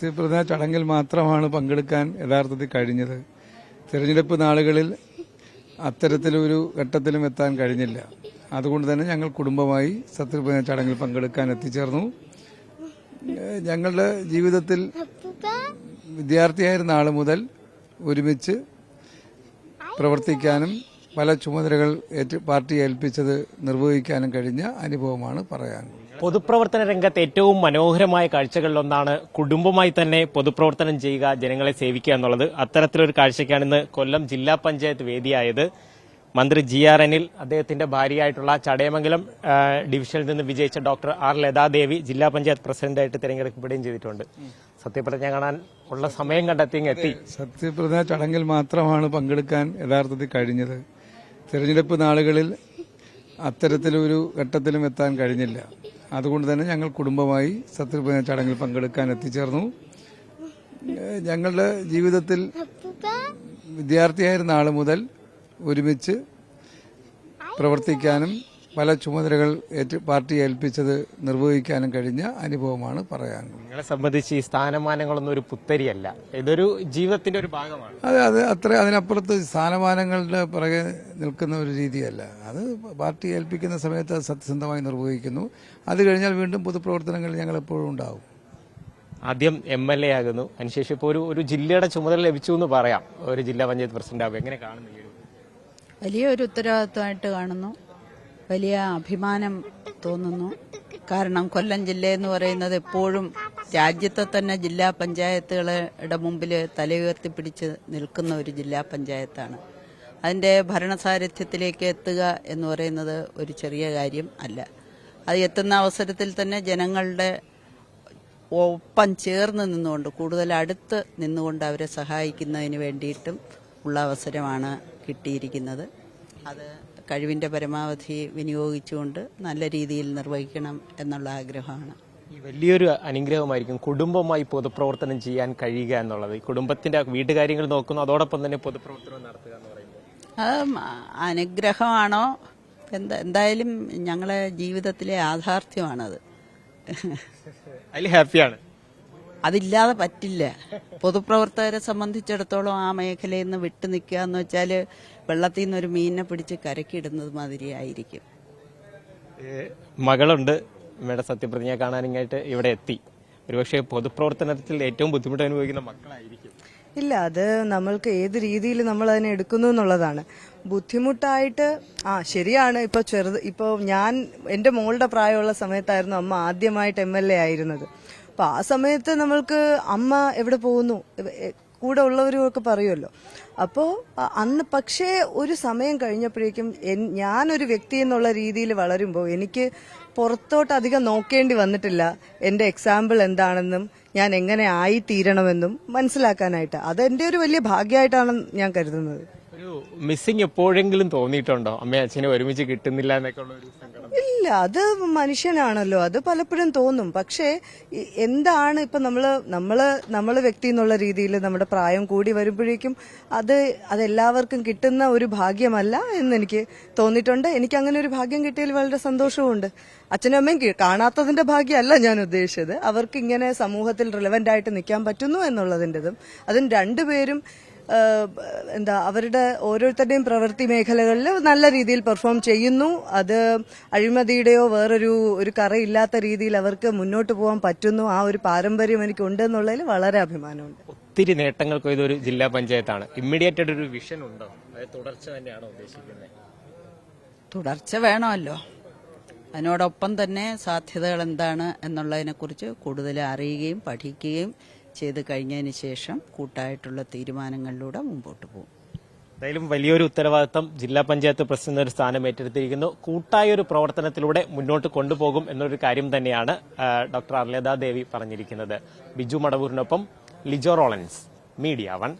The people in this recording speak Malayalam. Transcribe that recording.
സത്യപ്രതിജ്ഞ ചടങ്ങിൽ മാത്രമാണ് പങ്കെടുക്കാൻ യഥാർത്ഥത്തിൽ കഴിഞ്ഞത്. തിരഞ്ഞെടുപ്പ് നാളുകളിൽ അത്തരത്തിലൊരു ഘട്ടത്തിലും എത്താൻ കഴിഞ്ഞില്ല. അതുകൊണ്ട് തന്നെ ഞങ്ങൾ കുടുംബമായി സത്യപ്രതിജ്ഞ ചടങ്ങിൽ പങ്കെടുക്കാൻ എത്തിച്ചേർന്നു. ഞങ്ങളുടെ ജീവിതത്തിൽ വിദ്യാർത്ഥിയായിരുന്ന ആൾ മുതൽ ഒരുമിച്ച് പ്രവർത്തിക്കാനും പല ചുമതലകൾ ഏറ്റ പാർട്ടി ഏൽപ്പിച്ചത് നിർവഹിക്കാനും കഴിഞ്ഞ അനുഭവമാണ് പറയാനുള്ളത്. പൊതുപ്രവർത്തന രംഗത്ത് ഏറ്റവും മനോഹരമായ കാഴ്ചകളിലൊന്നാണ് കുടുംബമായി തന്നെ പൊതുപ്രവർത്തനം ചെയ്യുക ജനങ്ങളെ സേവിക്കുക എന്നുള്ളത്. അത്തരത്തിലൊരു കാഴ്ചയ്ക്കാണ് ഇന്ന് കൊല്ലം ജില്ലാ പഞ്ചായത്ത് വേദിയായത്. മന്ത്രി ജി ആർ അനിൽ അദ്ദേഹത്തിന്റെ ഭാര്യയായിട്ടുള്ള ചടയമംഗലം ഡിവിഷനിൽ നിന്ന് വിജയിച്ച ഡോക്ടർ ആർ ലതാദേവി ജില്ലാ പഞ്ചായത്ത് പ്രസിഡന്റായിട്ട് തിരഞ്ഞെടുക്കപ്പെടുകയും ചെയ്തിട്ടുണ്ട്. സത്യപ്രതിജ്ഞ കാണാൻ ഉള്ള സമയം കണ്ടെത്തി എത്തി. സത്യപ്രതിജ്ഞ ചടങ്ങിൽ മാത്രമാണ് പങ്കെടുക്കാൻ യഥാർത്ഥത്തിൽ കഴിഞ്ഞത്. തിരഞ്ഞെടുപ്പ് നാളുകളിൽ അത്തരത്തിലൊരു ഘട്ടത്തിലും എത്താൻ കഴിഞ്ഞില്ല. അതുകൊണ്ട് തന്നെ ഞങ്ങൾ കുടുംബമായി സത്യപ്രതിജ്ഞ ചടങ്ങിൽ പങ്കെടുക്കാൻ എത്തിച്ചേർന്നു. ഞങ്ങളുടെ ജീവിതത്തിൽ വിദ്യാർത്ഥിയായിരുന്ന ആൾ മുതൽ ഒരുമിച്ച് പ്രവർത്തിക്കാനും പല ചുമതലകൾ ഏറ്റ് പാർട്ടി ഏൽപ്പിച്ചത് നിർവഹിക്കാനും കഴിഞ്ഞ അനുഭവമാണ് പറയാനുള്ളത്. നിങ്ങളെ സംബന്ധിച്ച് ഈ സ്ഥാനമാനങ്ങളൊന്നും ഒരു പുത്തരിയല്ല. ഇതൊരു ജീവിതത്തിന്റെ ഒരു ഭാഗമാണ്. അതെ അത് അത്ര അതിനപ്പുറത്ത് സ്ഥാനമാനങ്ങളുടെ പിറകെ നിൽക്കുന്ന ഒരു രീതിയല്ല. അത് പാർട്ടി ഏൽപ്പിക്കുന്ന സമയത്ത് അത് സത്യസന്ധമായി നിർവഹിക്കുന്നു. അത് കഴിഞ്ഞാൽ വീണ്ടും പൊതുപ്രവർത്തനങ്ങൾ ഞങ്ങൾ എപ്പോഴും ഉണ്ടാവും. ആദ്യം എം എൽ എ ആകുന്നു. അതിനുശേഷം ഇപ്പോൾ ഒരു ഒരു ജില്ലയുടെ ചുമതല ലഭിച്ചു എന്ന് പറയാം. ഒരു ജില്ലാ പഞ്ചായത്ത് പ്രസിഡന്റ് ആകും എങ്ങനെ കാണുന്നു ഈ ഒരു വലിയൊരു ഉത്തരവാദിത്വമായിട്ട് കാണുന്നു. വലിയ അഭിമാനം തോന്നുന്നു. കാരണം കൊല്ലം ജില്ല എന്ന് പറയുന്നത് എപ്പോഴും രാജ്യത്തെ തന്നെ ജില്ലാ പഞ്ചായത്തുകളുടെ മുമ്പിൽ തലയുയർത്തിപ്പിടിച്ച് നിൽക്കുന്ന ഒരു ജില്ലാ പഞ്ചായത്താണ്. അതിന്റെ ഭരണസാരഥ്യത്തിലേക്ക് എത്തുക എന്ന് പറയുന്നത് ഒരു ചെറിയ കാര്യം അല്ല. അത് എത്തുന്ന അവസരത്തിൽ തന്നെ ജനങ്ങളുടെ ഒപ്പം ചേർന്ന് നിന്നുകൊണ്ട് കൂടുതൽ അടുത്ത് നിന്നുകൊണ്ട് അവരെ സഹായിക്കുന്നതിന് വേണ്ടിയിട്ടും ഉള്ള അവസരമാണ് കിട്ടിയിരിക്കുന്നത്. അത് കഴിവിന്റെ പരമാവധി വിനിയോഗിച്ചുകൊണ്ട് നല്ല രീതിയിൽ നിർവഹിക്കണം എന്നുള്ള ആഗ്രഹമാണ്. ഈ വലിയൊരു അനുഗ്രഹമായിരിക്കും കുടുംബമായി പൊതുപ്രവർത്തനം ചെയ്യാൻ കഴിയുക എന്നുള്ളത്. കുടുംബത്തിന്റെ വീട്ടുകാര്യങ്ങൾ നോക്കുന്നു അതോടൊപ്പം തന്നെ പൊതുപ്രവർത്തനം നടത്തുക എന്ന് പറയുമ്പോൾ അത് അനുഗ്രഹമാണോ? എന്താ എന്തായാലും ഞങ്ങളെ ജീവിതത്തിലെ യാഥാർത്ഥ്യമാണത്. അതിൽ ഹാപ്പിയാണ്. അതില്ലാതെ പറ്റില്ല. പൊതുപ്രവർത്തകരെ സംബന്ധിച്ചിടത്തോളം ആ മേഖലയിൽ നിന്ന് വിട്ടു നിൽക്കുക എന്ന് വെച്ചാൽ വെള്ളത്തിൽ നിന്ന് ഒരു മീനിനെ പിടിച്ച് കരക്കിടുന്നത് മാതിരി ആയിരിക്കും മകളുണ്ട്. ഇവിടെ സത്യപ്രതിജ്ഞ കാണാനായിട്ട് ഇവിടെ എത്തി. ഒരുപക്ഷെ പൊതുപ്രവർത്തനത്തിൽ ഏറ്റവും ബുദ്ധിമുട്ട് അനുഭവിക്കുന്ന മക്കളായിരിക്കും. ഇല്ല അത് നമ്മൾക്ക് ഏത് രീതിയിൽ നമ്മൾ അതിനെ എടുക്കുന്നു എന്നുള്ളതാണ്. ബുദ്ധിമുട്ടായിട്ട് ആ ശരിയാണ്. ഇപ്പൊ ചെറുത് ഇപ്പൊ ഞാൻ എന്റെ മോളുടെ പ്രായമുള്ള സമയത്തായിരുന്നു അമ്മ ആദ്യമായിട്ട് എം എൽ എ ആയിരുന്നത്. അപ്പൊ ആ സമയത്ത് നമ്മൾക്ക് അമ്മ എവിടെ പോകുന്നു? കൂടെ ഉള്ളവരും ഒക്കെ പറയുമല്ലോ. അപ്പോൾ അന്ന് പക്ഷേ ഒരു സമയം കഴിഞ്ഞപ്പോഴേക്കും ഞാനൊരു വ്യക്തി എന്നുള്ള രീതിയിൽ വളരുമ്പോൾ എനിക്ക് പുറത്തോട്ട് അധികം നോക്കേണ്ടി വന്നിട്ടില്ല. എന്റെ എക്സാമ്പിൾ എന്താണെന്നും ഞാൻ എങ്ങനെ ആയിത്തീരണമെന്നും മനസ്സിലാക്കാനായിട്ട്. അത് എന്റെ ഒരു വലിയ ഭാഗ്യമായിട്ടാണ് ഞാൻ കരുതുന്നത്. മിസ്സിങ് എപ്പോഴെങ്കിലും തോന്നിയിട്ടുണ്ടോ? അമ്മയും അച്ഛനെ ഒരുമിച്ച് കിട്ടുന്നില്ല എന്നൊക്കെ ഉള്ള ഒരു ഇല്ല അത് മനുഷ്യനാണല്ലോ. അത് പലപ്പോഴും തോന്നും. പക്ഷേ എന്താണ് ഇപ്പൊ നമ്മൾ നമ്മൾ നമ്മൾ വ്യക്തി എന്നുള്ള രീതിയിൽ നമ്മുടെ പ്രായം കൂടി വരുമ്പോഴേക്കും അത് അതെല്ലാവർക്കും കിട്ടുന്ന ഒരു ഭാഗ്യമല്ല എന്ന് എനിക്ക് തോന്നിയിട്ടുണ്ട്. എനിക്ക് അങ്ങനെ ഒരു ഭാഗ്യം കിട്ടിയതിൽ വളരെ സന്തോഷവുമുണ്ട്. അച്ഛനും അമ്മയും കാണാത്തതിന്റെ ഭാഗ്യമല്ല ഞാൻ ഉദ്ദേശിച്ചത്. അവർക്ക് ഇങ്ങനെ സമൂഹത്തിൽ റിലവന്റ് ആയിട്ട് നിൽക്കാൻ പറ്റുന്നു എന്നുള്ളതിന്റെതും അതും രണ്ടുപേരും എന്താ അവരുടെ ഓരോരുത്തരുടെയും പ്രവൃത്തി മേഖലകളിൽ നല്ല രീതിയിൽ പെർഫോം ചെയ്യുന്നു. അത് അഴിമതിയുടെയോ വേറൊരു ഒരു കറയില്ലാത്ത രീതിയിൽ അവർക്ക് മുന്നോട്ട് പോകാൻ പറ്റുന്നു. ആ ഒരു പാരമ്പര്യം എനിക്ക് ഉണ്ട് എന്നുള്ളതിൽ വളരെ അഭിമാനമുണ്ട്. ഒത്തിരി നേട്ടങ്ങൾക്ക് ഇതൊരു ജില്ലാ പഞ്ചായത്താണ്. ഇമ്മീഡിയറ്റ് ആയിട്ട് ഒരു വിഷൻ ഉണ്ടോ? അതായത് തുടർച്ച തന്നെയാണോ ഉദ്ദേശിക്കുന്നത്? തുടർച്ച വേണമല്ലോ. അതിനോടൊപ്പം തന്നെ സാധ്യതകൾ എന്താണ് എന്നുള്ളതിനെക്കുറിച്ച് കൂടുതൽ അറിയുകയും പഠിക്കുകയും ചെയ്ത് കഴിഞ്ഞതിന് ശേഷം കൂട്ടായിട്ടുള്ള തീരുമാനങ്ങളിലൂടെ മുമ്പോട്ട് പോകും. എന്തായാലും വലിയൊരു ഉത്തരവാദിത്തം ജില്ലാ പഞ്ചായത്ത് പ്രസിഡന്റ് ഒരു സ്ഥാനം ഏറ്റെടുത്തിരിക്കുന്നു. കൂട്ടായ ഒരു പ്രവർത്തനത്തിലൂടെ മുന്നോട്ട് കൊണ്ടുപോകും എന്നൊരു കാര്യം തന്നെയാണ് ഡോക്ടർ അർലത ദേവി പറഞ്ഞിരിക്കുന്നത്. ബിജു മടവൂരിനൊപ്പം ലിജോ റോളൻസ് മീഡിയ വൺ.